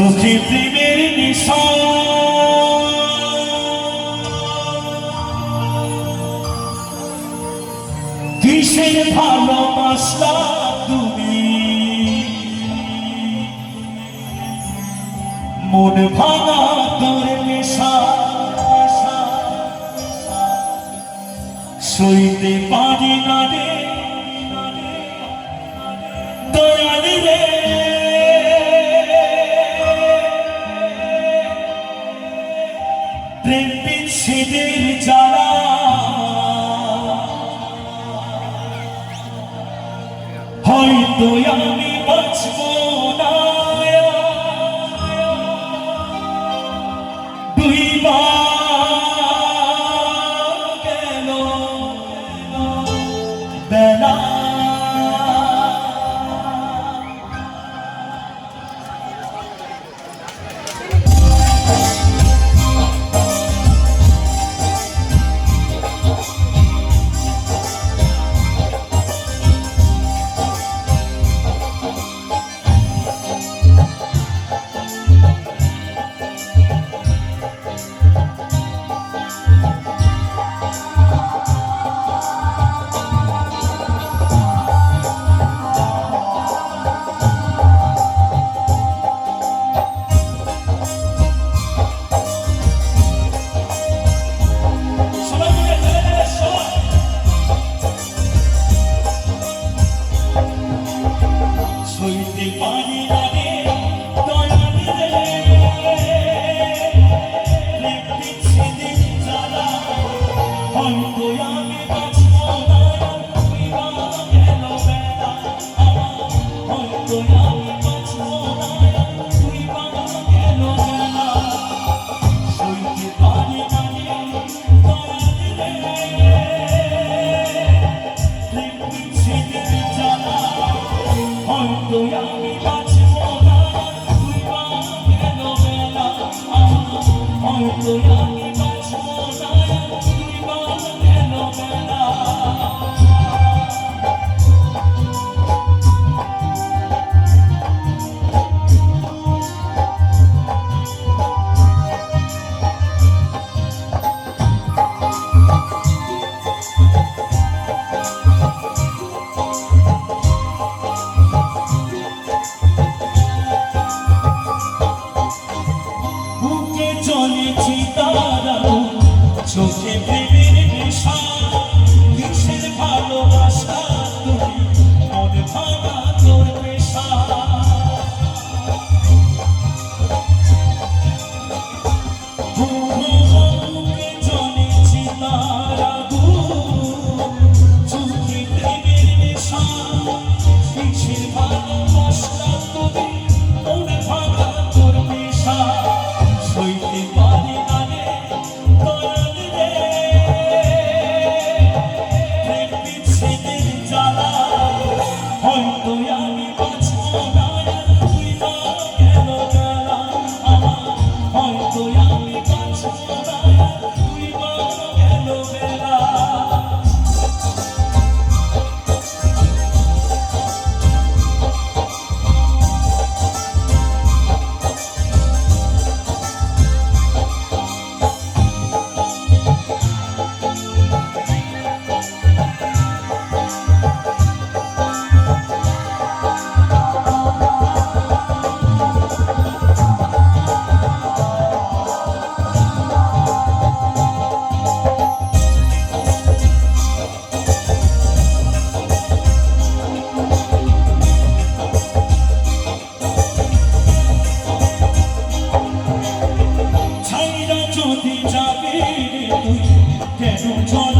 সুখী প্রেমের নিশান। কিসের ভালোবাসা তুমি? মন ভাঙা তোর নেশা। সইতে পারি না রে। প্রেম বিচ্ছেদের জ্বালা। হয়তো আমি Oh. পেয়েছি তারা time.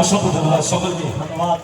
অসংখ্য ধন্যবাদ সকলকে ধন্যবাদ